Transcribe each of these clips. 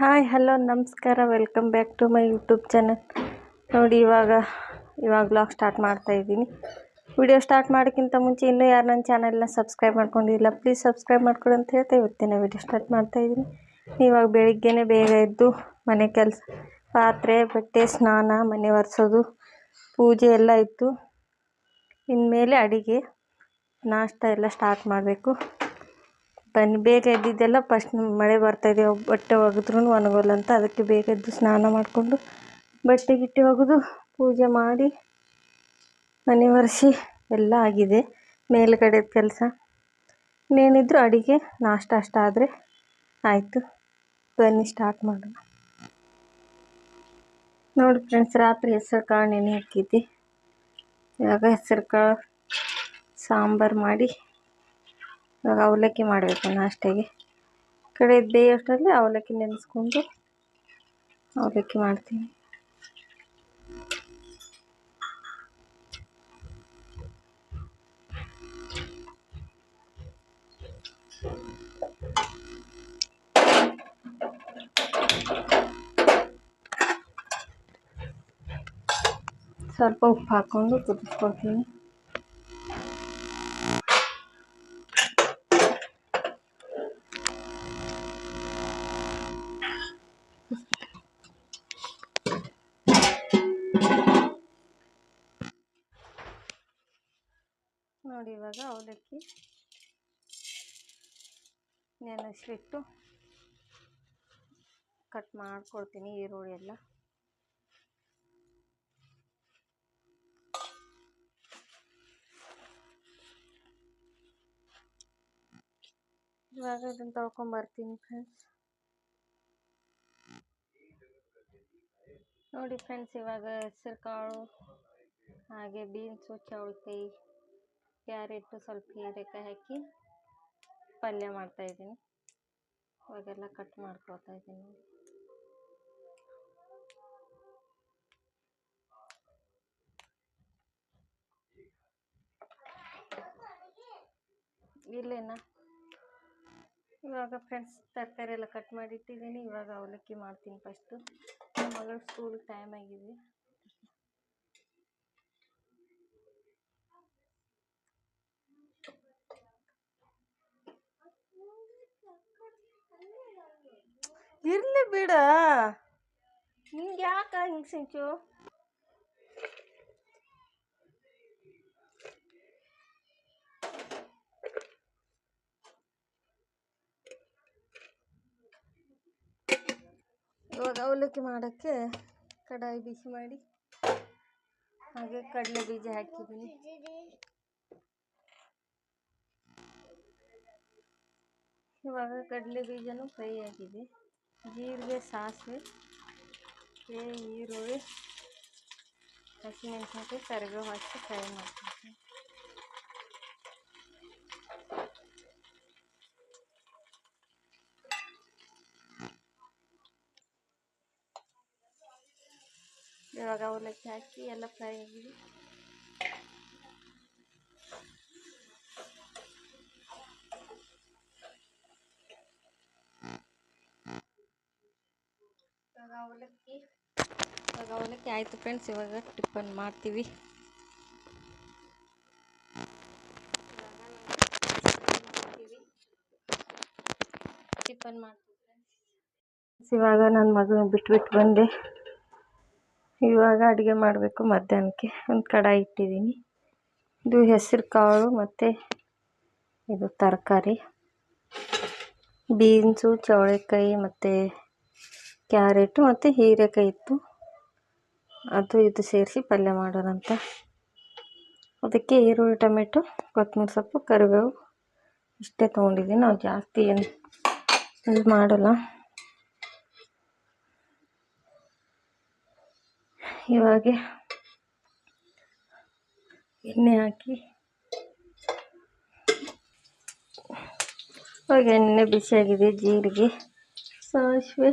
Hi, hello, ನಮಸ್ಕಾರ. Welcome back to my YouTube channel. ನೋಡಿ, ಇವಾಗ ಇವಾಗ ಬ್ಲಾಗ್ ಸ್ಟಾರ್ಟ್ ಮಾಡ್ತಾ ಇದ್ದೀನಿ. ವಿಡಿಯೋ ಸ್ಟಾರ್ಟ್ ಮಾಡೋಕ್ಕಿಂತ ಮುಂಚೆ ಇನ್ನೂ ಯಾರು ನನ್ನ ಚಾನಲ್ನ ಸಬ್ಸ್ಕ್ರೈಬ್ ಮಾಡ್ಕೊಂಡಿಲ್ಲ ಪ್ಲೀಸ್ ಸಬ್ಸ್ಕ್ರೈಬ್ ಮಾಡ್ಕೊಡು ಅಂತ ಹೇಳ್ತಾ ಇವತ್ತಿನ ವಿಡಿಯೋ ಸ್ಟಾರ್ಟ್ ಮಾಡ್ತಾ ಇದ್ದೀನಿ. ಇವಾಗ ಬೆಳಿಗ್ಗೆನೇ ಬೇಗ ಎದ್ದು ಮನೆ ಕೆಲಸ, ಪಾತ್ರೆ, ಬಟ್ಟೆ, ಸ್ನಾನ, ಮನೆ ಒರೆಸೋದು, ಪೂಜೆ ಎಲ್ಲ ಇತ್ತು. ಇನ್ಮೇಲೆ ಅಡುಗೆ, ನಾಷ್ಟ ಎಲ್ಲ ಸ್ಟಾರ್ಟ್ ಮಾಡಬೇಕು. ಬನ್ನಿ. ಬೇಗ ಎದ್ದಿದ್ದೆಲ್ಲ ಫಸ್ಟ್ ಮಳೆ ಬರ್ತಾಯಿದೆ ಬಟ್ಟೆ ಒಗೆದ್ರೂ ಒಣಗೋಲ್ಲ ಅಂತ ಅದಕ್ಕೆ ಬೇಗ ಎದ್ದು ಸ್ನಾನ ಮಾಡಿಕೊಂಡು ಬಟ್ಟೆ ಗಿಟ್ಟೆ ಒಗೆದು ಪೂಜೆ ಮಾಡಿ ಮನೆ ಒರೆಸಿ ಎಲ್ಲ ಆಗಿದೆ. ಮೇಲ್ಗಡೆ ಕೆಲಸ. ಇನ್ನೇನಿದ್ರು ಅಡುಗೆ, ನಾಷ್ಟ ಅಷ್ಟಾದರೆ ಆಯಿತು. ಬನ್ನಿ ಸ್ಟಾರ್ಟ್ ಮಾಡೋಣ. ನೋಡಿ ಫ್ರೆಂಡ್ಸ್ ರಾತ್ರಿ ಹೆಸರು ಕಾಳು ನೆನೆ ಹಾಕಿದ್ದೆ ಇವಾಗ ಹೆಸರು ಕಾಳು ಸಾಂಬಾರು ಮಾಡಿ ಇವಾಗ ಅವಲಕ್ಕಿ ಮಾಡಬೇಕು ನಾಷ್ಟೆಗೆ. ಕಡೆ ಬೇಯೋಷ್ಟರಲ್ಲಿ ಅವಲಕ್ಕಿ ನೆನೆಸ್ಕೊಂಡು ಅವಲಕ್ಕಿ ಮಾಡ್ತೀನಿ. ಸ್ವಲ್ಪ ಉಪ್ಪು ಹಾಕ್ಕೊಂಡು ಕುದಿಸ್ಕೊಳ್ತೀನಿ. ನೋಡಿ ಇವಾಗ ಅವಲಕ್ಕಿ. ನೆನೆಸ್ಬಿಟ್ಟು ಕಟ್ ಮಾಡ್ಕೊಡ್ತೀನಿ ಈರುಳ್ಳಿ ಎಲ್ಲ. ಇವಾಗ ಇದನ್ನು ತೊಳ್ಕೊಂಬರ್ತೀನಿ ಫ್ರೆಂಡ್ಸ್ ನೋಡಿ ಫ್ರೆಂಡ್ಸ್ ಇವಾಗ ಹೆಸರು ಕಾಳು ಹಾಗೆ ಬೀನ್ಸು ಚೌಳಿಕಾಯಿ. ಕ್ಯಾರೆಟು ಸ್ವಲ್ಪ ಹೀರೆಕಾಯಿ ಹಾಕಿ ಪಲ್ಯ ಮಾಡ್ತಾಯಿದ್ದೀನಿ ಇವಾಗೆಲ್ಲ ಕಟ್ ಮಾಡ್ಕೊತಾ ಇದ್ದೀನಿ. ಇಲ್ಲೇನಾ ಇವಾಗ ಫ್ರೆಂಡ್ಸ್ ತರಕಾರಿ ಎಲ್ಲ ಕಟ್ ಮಾಡಿ ಇಟ್ಟಿದ್ದೀನಿ ಇವಾಗ ಅವಲಕ್ಕಿ ಮಾಡ್ತೀನಿ ಫಸ್ಟು. ಮಗಳ ಸ್ಕೂಲ್ ಟೈಮ್ ಆಗಿದೆ ಇರ್ಲಿ ಬಿಡ. ನಿಂಗೆ ಯಾಕೆ ಹಿಂಗೆ ಸಿಂಚು ಇವಾಗ ಅವಲಕ್ಕಿ ಮಾಡೋಕ್ಕೆ ಕಡಾಯಿ ಬಿಸಿ ಮಾಡಿ ಹಾಗೆ ಕಡಲೆ ಬೀಜ ಹಾಕಿದ್ದೀನಿ. ಇವಾಗ ಕಡಲೆ ಬೀಜನೂ ಫ್ರೈ ಆಗಿದೆ. ಜೀರಿಗೆ ಸಾಸಿವೆ ಈರುಳ್ಳಿ ಹಸಿಮೆಣಸಿನ್ಕಾಯಿ ಕರಿಬೇವು ಹಾಕಿ ಫ್ರೈ ಮಾಡ್ತೀನಿ ಇವಾಗ ಅವಲಕ್ಕಿ ಹಾಕಿ ಎಲ್ಲ ಫ್ರೈ ಆಗಿದೆ ಅವಲಕ್ಕಿ. ಇವಾಗ ಅವಲಕ್ಕಿ ಆಯಿತು ಫ್ರೆಂಡ್ಸ್ ಇವಾಗ ಟಿಫನ್ ಮಾಡ್ತೀವಿ. ಟಿಫನ್ ಮಾಡ್ತೀವಿ ಇವಾಗ ನನ್ನ ಮಗನ ಬಿಟ್ಬಿಟ್ಟು ಬಂದೆ. ಇವಾಗ ಅಡುಗೆ ಮಾಡಬೇಕು ಮಧ್ಯಾಹ್ನಕ್ಕೆ. ಒಂದು ಕಡಾಯಿ ಇಟ್ಟಿದ್ದೀನಿ. ಇದು ಹೆಸರು ಕಾಳು ಮತ್ತು ಇದು ತರಕಾರಿ. ಬೀನ್ಸು, ಚೌಳೆಕಾಯಿ ಮತ್ತು ಕ್ಯಾರೆಟು ಮತ್ತು ಹೀರೆಕಾಯಿ ಇತ್ತು. ಅದು ಇದು ಸೇರಿಸಿ ಪಲ್ಯ ಮಾಡೋಣಂತ. ಅದಕ್ಕೆ ಈರುಳ್ಳಿ, ಟೊಮೆಟೊ, ಕೊತ್ತಂಬರಿ ಸೊಪ್ಪು, ಕರಿಬೇವು ಇಷ್ಟೇ ತೊಗೊಂಡಿದ್ದೀನಿ. ನಾವು ಜಾಸ್ತಿ ಏನು ಇದು ಮಾಡಲ್ಲ. ಇವಾಗ ಎಣ್ಣೆ ಹಾಕಿ ಇವಾಗ ಎಣ್ಣೆ ಬಿಸಿಯಾಗಿದೆ, ಜೀರಿಗೆ, ಸಾಸಿವೆ.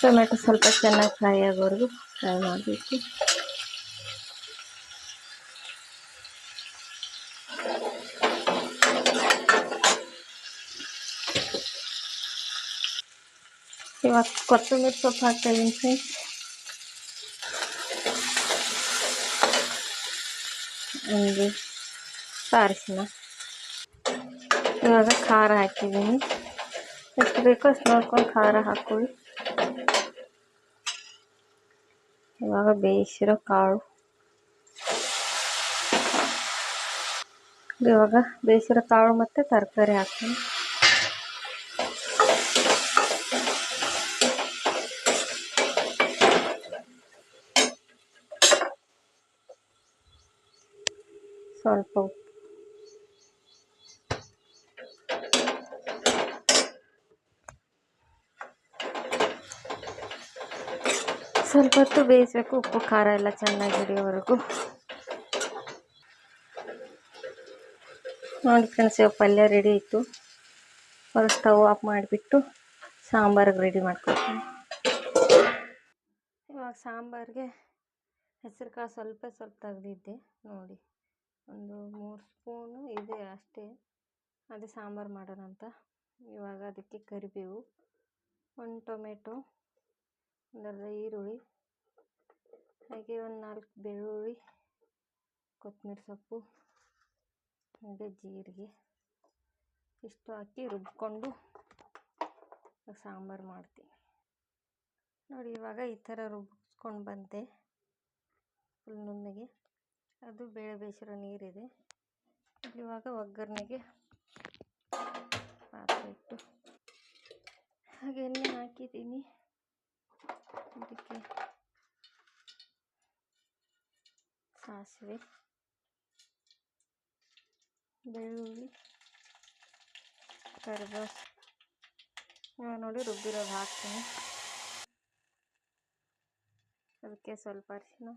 ಟೊಮೆಟೊ ಸ್ವಲ್ಪ ಚೆನ್ನಾಗಿ ಫ್ರೈ ಆಗೋವರೆಗೂ ಫ್ರೈ ಮಾಡಬೇಕು ಇವಾಗ ಕೊತ್ತಂಬರಿ ಸೊಪ್ಪು ಹಾಕ್ತಾಯಿದ್ದೀನಿ ಫ್ರೆಂಡ್ಸ್. ಒಂದು ಸಾರಿಸಿನ ಇವಾಗ ಖಾರ ಹಾಕಿದ್ದೀನಿ. ಎಷ್ಟು ಬೇಕೋ ಅಷ್ಟು ನೋಡ್ಕೊಂಡು ಖಾರ ಹಾಕೊಳ್ಳಿ ಇವಾಗ ಬೇಯಿಸಿರೋ ಕಾಳು ಇವಾಗ ಬೇಯಿಸಿರೋ ಕಾಳು ಮತ್ತು ತರಕಾರಿ ಹಾಕ್ತೀನಿ ಸ್ವಲ್ಪ ಉಪ್ಪು ಸ್ವಲ್ಪ ಹೊತ್ತು ಬೇಯಿಸ್ಬೇಕು. ಉಪ್ಪು, ಖಾರ ಎಲ್ಲ ಚೆನ್ನಾಗಿ ಹಿಡಿಯೋವರೆಗೂ. ನೋಡಿ ಫ್ರೆಂಡ್ಸ್, ಇವಾಗ ಪಲ್ಯ ರೆಡಿ ಇತ್ತು. ಅವರು ಸ್ಟವ್ ಆಫ್ ಮಾಡಿಬಿಟ್ಟು ಸಾಂಬಾರಿಗೆ ರೆಡಿ ಮಾಡ್ಕೊಳ್ತೀನಿ. ಇವಾಗ ಸಾಂಬಾರಿಗೆ ಹೆಸರು ಕಾಳು ಸ್ವಲ್ಪ ಸ್ವಲ್ಪ ತೆಗೆದಿದ್ದೆ. ನೋಡಿ, ಒಂದು ಮೂರು ಸ್ಪೂನು ಇದೆ ಅಷ್ಟೇ. ಅದೇ ಸಾಂಬಾರು ಮಾಡೋಣ ಅಂತ ಇವಾಗ ಅದಕ್ಕೆ ಕರಿಬೇವು, ಒಂದು ಟೊಮೆಟೊ ಒಂದರ್ಧ ಈರುಳ್ಳಿ, ಹಾಗೆ ಒಂದು ನಾಲ್ಕು ಬೆಳ್ಳುಳ್ಳಿ, ಕೊತ್ತಂಬರಿ ಸೊಪ್ಪು, ಹಾಗೆ ಜೀರಿಗೆ. ಇಷ್ಟು ಹಾಕಿ ರುಬ್ಬಿಕೊಂಡು ಸಾಂಬಾರು ಮಾಡ್ತೀನಿ. ನೋಡಿ, ಇವಾಗ ಈ ಥರ ರುಬ್ಬಿಸ್ಕೊಂಡು ಬಂದೆ ಫುಲ್ ನುಣ್ಣಗೆ. ಅದು ಬೇಳೆ ಬೇಯಿಸಿರೋ ನೀರಿದೆ. ಇವಾಗ ಒಗ್ಗರಣೆಗೆ ಪಾತ್ರೆ ಇಟ್ಟು ಹಾಗೆ ಎಣ್ಣೆ ಹಾಕಿದ್ದೀನಿ. ಅದಕ್ಕೆ ಸಾಸಿವೆ ಬೆಳ್ಳುಳ್ಳಿ ಕರಿಬೇವು ಇವಾಗ ನೋಡಿ ರುಬ್ಬಿರೋದು ಹಾಕ್ತೀನಿ. ಅದಕ್ಕೆ ಸ್ವಲ್ಪ ಅರಿಶಿನ.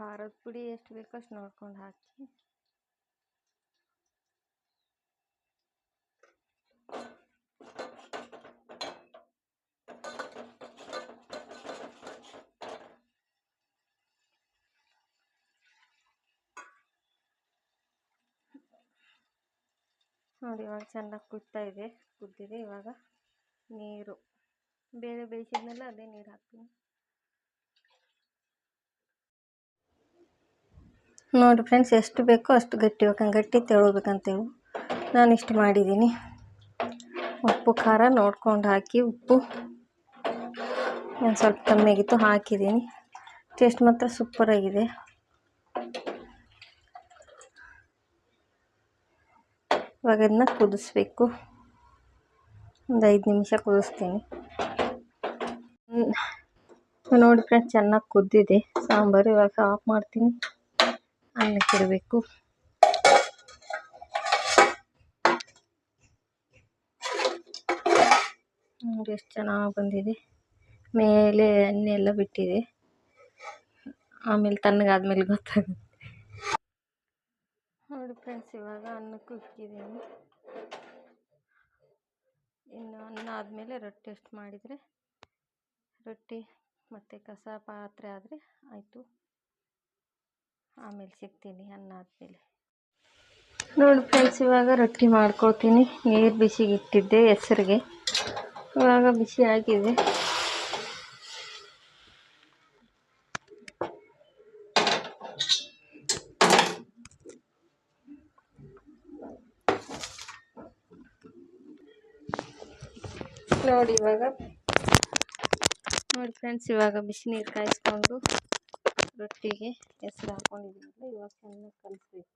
ಖಾರದ ಪುಡಿ ಎಷ್ಟು ಬೇಕು ಅಷ್ಟು ನೋಡ್ಕೊಂಡು ಹಾಕಿ. ನೋಡಿ, ಇವಾಗ ಚೆನ್ನಾಗಿ ಕುದ್ತಾ ಇದೆ. ಕುದ್ದಿದೆ ಇವಾಗ ನೀರು. ಬೇರೆ ಬೇಯಿಸಿದ್ಮೇಲೆ ಅದೇ ನೀರು ಹಾಕ್ತೀನಿ. ನೋಡಿ ಫ್ರೆಂಡ್ಸ್ ಎಷ್ಟು ಬೇಕೋ ಅಷ್ಟು ಗಟ್ಟಿ ಬೇಕಂಗೆ ಗಟ್ಟಿ ತೆಳಬೇಕಂತೇಳಿ ನಾನು ಇಷ್ಟು ಮಾಡಿದ್ದೀನಿ ಉಪ್ಪು, ಖಾರ ನೋಡ್ಕೊಂಡು ಹಾಕಿ, ಉಪ್ಪು ಒಂದು ಸ್ವಲ್ಪ ಕಮ್ಮಿಯಾಗಿತ್ತು ಹಾಕಿದ್ದೀನಿ ಟೇಸ್ಟ್ ಮಾತ್ರ ಸೂಪರಾಗಿದೆ ಇವಾಗ ಅದನ್ನ ಕುದಿಸ್ಬೇಕು. ಒಂದು ಐದು ನಿಮಿಷ ಕುದಿಸ್ತೀನಿ. ನೋಡಿ ಫ್ರೆಂಡ್ಸ್ ಚೆನ್ನಾಗಿ ಕುದ್ದಿದೆ. ಸಾಂಬಾರು ಇವಾಗ ಆಫ್ ಮಾಡ್ತೀನಿ. ಅನ್ನಕ್ಕೆ ಇಡಬೇಕು ನೋಡಿ ಎಷ್ಟು ಚೆನ್ನಾಗಿ ಬಂದಿದೆ. ಮೇಲೆ ಎಣ್ಣೆ ಎಲ್ಲ ಬಿಟ್ಟಿದೆ. ಆಮೇಲೆ ತಣ್ಣಗಾದ್ಮೇಲೆ ಗೊತ್ತಾಗುತ್ತೆ. ನೋಡಿ ಫ್ರೆಂಡ್ಸ್, ಇವಾಗ ಅನ್ನಕ್ಕೂ ಇಕ್ಕಿದ್ದೀನಿ. ಇನ್ನು ಅನ್ನ ಆದಮೇಲೆ ರೊಟ್ಟಿ ಎಷ್ಟು ಮಾಡಿದರೆ, ರೊಟ್ಟಿ ಮತ್ತು ಕಸ ಪಾತ್ರೆ ಆದರೆ ಆಯಿತು. ಆಮೇಲೆ ಸಿಗ್ತೀನಿ, ಅನ್ನ ಆದಮೇಲೆ. ನೋಡಿ ಫ್ರೆಂಡ್ಸ್ ಇವಾಗ ರೊಟ್ಟಿ ಮಾಡ್ಕೊಳ್ತೀನಿ ನೀರು ಬಿಸಿಗೆ ಇಟ್ಟಿದ್ದೆ ಹೆಸರಿಗೆ. ಇವಾಗ ಬಿಸಿ ಆಗಿದೆ. ನೋಡಿ ಇವಾಗ. ನೋಡಿ ಫ್ರೆಂಡ್ಸ್ ಇವಾಗ ಬಿಸಿ ನೀರು ಕಾಯಿಸ್ಕೊಂಡು. ರೊಟ್ಟಿಗೆ ಹೆಸರು ಹಾಕೊಂಡಿದ್ದೀನಲ್ಲ ಇವಾಗ ಚೆನ್ನಾಗಿ ಕಲಿಸ್ಬೇಕು.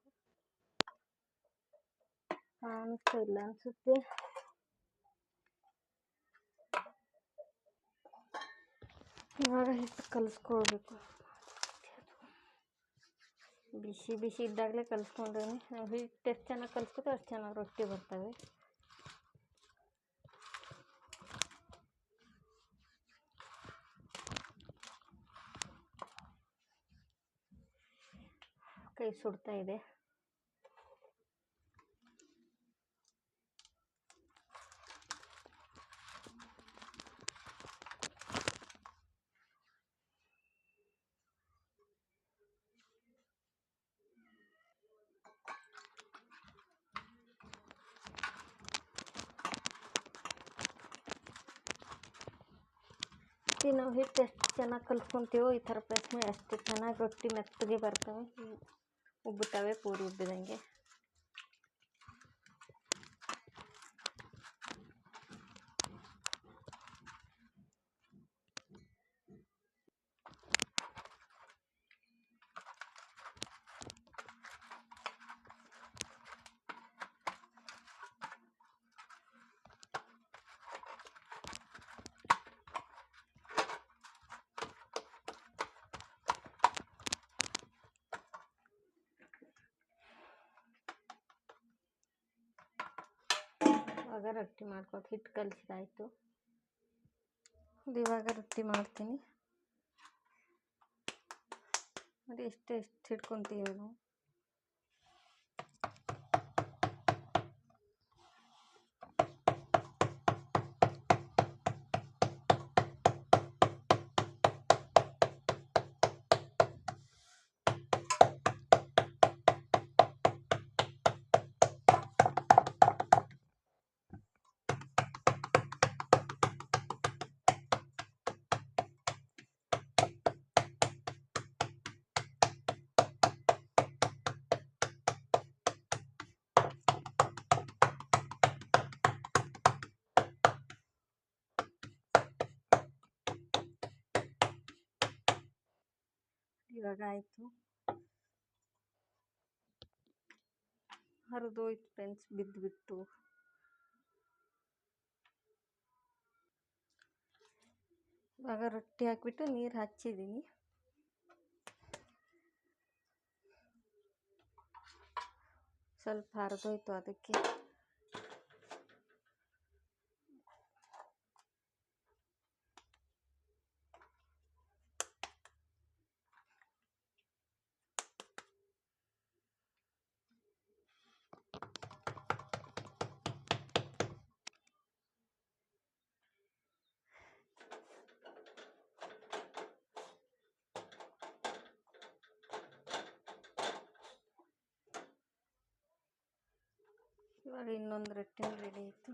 ಕಾಣಿಸ್ತಾ ಇಲ್ಲ, ಅನಿಸುತ್ತೆ. ಇವಾಗ ಹಿಟ್ಟು ಕಲಿಸ್ಕೊಳ್ಬೇಕು ಬಿಸಿ ಬಿಸಿ ಇದ್ದಾಗಲೇ ಕಲಿಸ್ಕೊಂಡ್ರೆ ನಾವು ಹಿಟ್ಟು ಎಷ್ಟು ಚೆನ್ನಾಗಿ ಕಲಿಸ್ಕೊತೋ ಅಷ್ಟು ಚೆನ್ನಾಗಿ ರೊಟ್ಟಿ ಬರ್ತವೆ ಕೈ ಸುಡ್ತಾ ಇದೆ ಈ ನಾವು ಹಿಟ್ಟು ಎಷ್ಟು ಚೆನ್ನಾಗಿ ಕಲ್ಸ್ಕೊತೀವೋ ಈ ಥರ ಪ್ರೆಸ್ ಮಾಡಿ ಅಷ್ಟು ಚೆನ್ನಾಗಿ ರೊಟ್ಟಿ ಮೆತ್ತಗೆ ಬರ್ತವೆ ಹ್ಮ್. ಉಬ್ಬುತ್ತವೆ ಪೂರಿ ಉಬ್ಬಿದಂಗೆ ಇವಾಗ ರೊಟ್ಟಿ ಮಾಡ್ಕೊತ ಹಿಟ್ಟು ಕಲಿಸಿದಾಯ್ತು. ಇವಾಗ ರೊಟ್ಟಿ ಮಾಡ್ತೀನಿ. ನೋಡಿ ಎಷ್ಟು ಎಷ್ಟು ಹಿಡ್ಕೊತೀವಿ ನಾವು ಇವಾಗ ಆಯಿತು. ಹರಿದೋಯ್ತು ಫ್ರೆಂಡ್ಸ್ ಬಿದ್ದು ಬಿಟ್ಟು ಇವಾಗ ರೊಟ್ಟಿ ಹಾಕಿಬಿಟ್ಟು ನೀರು ಹಚ್ಚಿದ್ದೀನಿ. ಸ್ವಲ್ಪ ಹರಿದೋಯ್ತು ಅದಕ್ಕೆ. ಇವಾಗ ಇನ್ನೊಂದು ರೊಟ್ಟಿ ರೆಡಿ ಆಯಿತು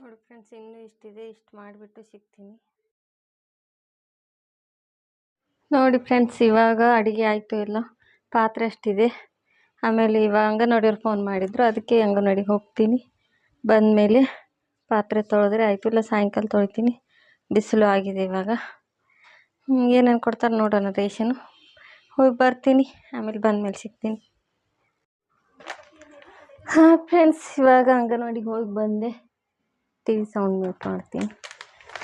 ನೋಡಿ ಫ್ರೆಂಡ್ಸ್ ಇನ್ನೂ ಇಷ್ಟಿದೆ, ಇಷ್ಟು ಮಾಡಿಬಿಟ್ಟು ಸಿಗ್ತೀನಿ. ನೋಡಿ ಫ್ರೆಂಡ್ಸ್ ಇವಾಗ ಅಡುಗೆ ಆಯಿತು ಎಲ್ಲ. ಪಾತ್ರೆ ಅಷ್ಟಿದೆ. ಆಮೇಲೆ ಇವಾಗ ಅಂಗನವಾಡಿಯವ್ರು ಫೋನ್ ಮಾಡಿದ್ರು. ಅದಕ್ಕೆ ಅಂಗನವಾಡಿಗೆ ಹೋಗ್ತೀನಿ. ಬಂದಮೇಲೆ ಪಾತ್ರೆ ತೊಳೆದ್ರೆ ಆಯಿತು. ಇಲ್ಲ ಸಾಯಂಕಾಲ ತೊಳಿತೀನಿ. ಬಿಸಿಲು ಆಗಿದೆ ಇವಾಗ. ಏನೇನು ಕೊಡ್ತಾರೆ ನೋಡೋಣ ರೇಷನು. ಹೋಗಿ ಬರ್ತೀನಿ. ಆಮೇಲೆ ಬಂದಮೇಲೆ ಸಿಗ್ತೀನಿ. ಹಾಂ ಫ್ರೆಂಡ್ಸ್ ಇವಾಗ ಅಂಗನವಾಡಿಗೆ ಹೋಗಿ ಬಂದೆ. ಟಿ ವಿ ಸೌಂಡ್ ಮ್ಯೂಟ್ ಮಾಡ್ತೀನಿ.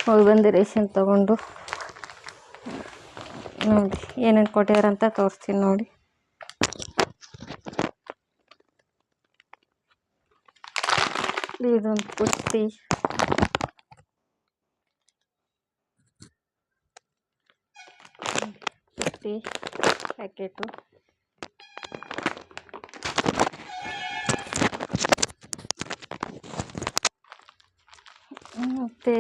ಹೋಗಿ ಬಂದು ರೇಷನ್ ತೊಗೊಂಡು, ನೋಡಿ ಏನೇನು ಕೊಟ್ಟಿದಾರಂತ ತೋರಿಸ್ತೀನಿ ನೋಡಿ. ಇದೊಂದು ಪುಟ್ಟಿ ಪುಟ್ಟಿ ಪ್ಯಾಕೆಟು ಮತ್ತು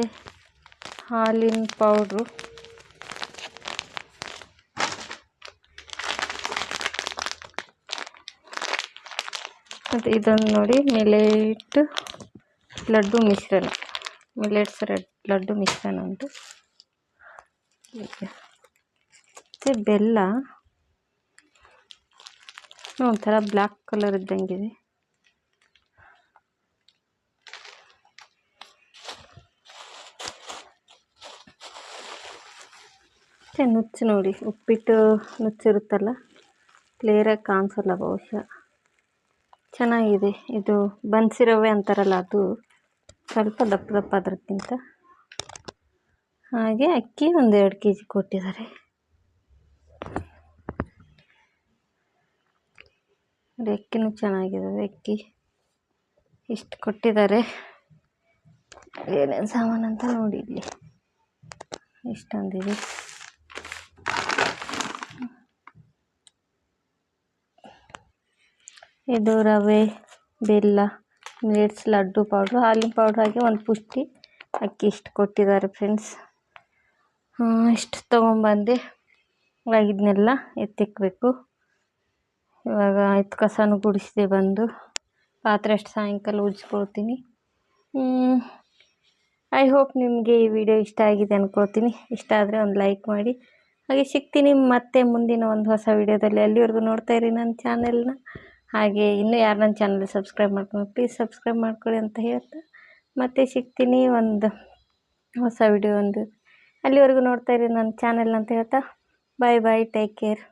ಹಾಲಿನ ಪೌಡ್ರು. ಮತ್ತು ಇದೊಂದು ನೋಡಿ, ಮಿಲೇಟ್ ಲಡ್ಡು ಮಿಶ್ರಣ. ಮಿಲೆಟ್ಸ್ ರೆಡ್ ಲಡ್ಡು ಮಿಶ್ರಣ ಉಂಟು. ಮತ್ತು ಬೆಲ್ಲ. ಒಂಥರ ಬ್ಲ್ಯಾಕ್ ಕಲರ್ ಇದ್ದಂಗಿದೆ. ಮತ್ತು ನುಚ್ಚು ನೋಡಿ, ಉಪ್ಪಿಟ್ಟು ನುಚ್ಚಿರುತ್ತಲ್ಲ ಕ್ಲಿಯರಾಗಿ ಕಾಣಿಸಲ್ಲ ಬಹುಶಃ. ಚೆನ್ನಾಗಿದೆ. ಇದು ಬನ್ಸಿರವೆ ಅಂತಾರಲ್ಲ, ಅದು ಸ್ವಲ್ಪ ದಪ್ಪ ದಪ್ಪ ಅದಕ್ಕಿಂತ. ಹಾಗೆ ಅಕ್ಕಿ ಒಂದು ಎರಡು ಕೆ ಜಿ ಕೊಟ್ಟಿದ್ದಾರೆ ಅಕ್ಕಿನೂ ಚೆನ್ನಾಗಿದ್ದಾವೆ, ಅಕ್ಕಿ. ಇಷ್ಟು ಕೊಟ್ಟಿದ್ದಾರೆ. ಏನೇನು ಸಾಮಾನು ಅಂತ ನೋಡಿ ಇಲ್ಲಿ. ಇಷ್ಟೊಂದಿದೆ. ಇದು ರವೆ, ಬೆಲ್ಲ ಮಿಲೆಟ್ಸ್ ಲಡ್ಡು ಪೌಡ್ರು, ಹಾಲಿನ ಪೌಡ್ರ್ ಹಾಕಿ ಒಂದು ಪುಷ್ಟಿ ಅಕ್ಕಿ ಇಷ್ಟು ಕೊಟ್ಟಿದ್ದಾರೆ ಫ್ರೆಂಡ್ಸ್. ಇಷ್ಟು ತೊಗೊಂಬಂದು ಇವಾಗ ಇದನ್ನೆಲ್ಲ ಎತ್ತಿಕ್ಬೇಕು. ಇವಾಗ ಆಯ್ತು ಕಸನೂ ಗುಡಿಸಿದೆ ಬಂದು ಪಾತ್ರೆ ಅಷ್ಟು ಸಾಯಂಕಾಲ ಉಜ್ಕೊಳ್ತೀನಿ. ಐ ಹೋಪ್ ನಿಮಗೆ ಈ ವಿಡಿಯೋ ಇಷ್ಟ ಆಗಿದೆ ಅಂದ್ಕೊಳ್ತೀನಿ ಇಷ್ಟ ಆದರೆ ಒಂದು ಲೈಕ್ ಮಾಡಿ. ಹಾಗೆ ಸಿಗ್ತೀನಿ ಮತ್ತೆ ಮುಂದಿನ ಒಂದು ಹೊಸ ವಿಡಿಯೋದಲ್ಲಿ ಅಲ್ಲಿವರೆಗೂ ನೋಡ್ತಾ ಇರಿ ನನ್ನ ಚಾನೆಲ್ನ ಹಾಗೆ ಇನ್ನೂ ಯಾರು ನನ್ನ ಚಾನಲ್ ಸಬ್ಸ್ಕ್ರೈಬ್ ಮಾಡ್ಕೊಂಡು ಪ್ಲೀಸ್ ಸಬ್ಸ್ಕ್ರೈಬ್ ಮಾಡ್ಕೊಳ್ಳಿ ಅಂತ ಹೇಳ್ತಾ ಮತ್ತೆ ಸಿಗ್ತೀನಿ ಒಂದು ಹೊಸ ವಿಡಿಯೋ ಒಂದು. ಅಲ್ಲಿವರೆಗೂ ನೋಡ್ತಾಯಿರಿ ನನ್ನ ಚಾನೆಲ್ ಅಂತ ಹೇಳ್ತಾ ಬಾಯ್ ಬಾಯ್ ಟೇಕ್ ಕೇರ್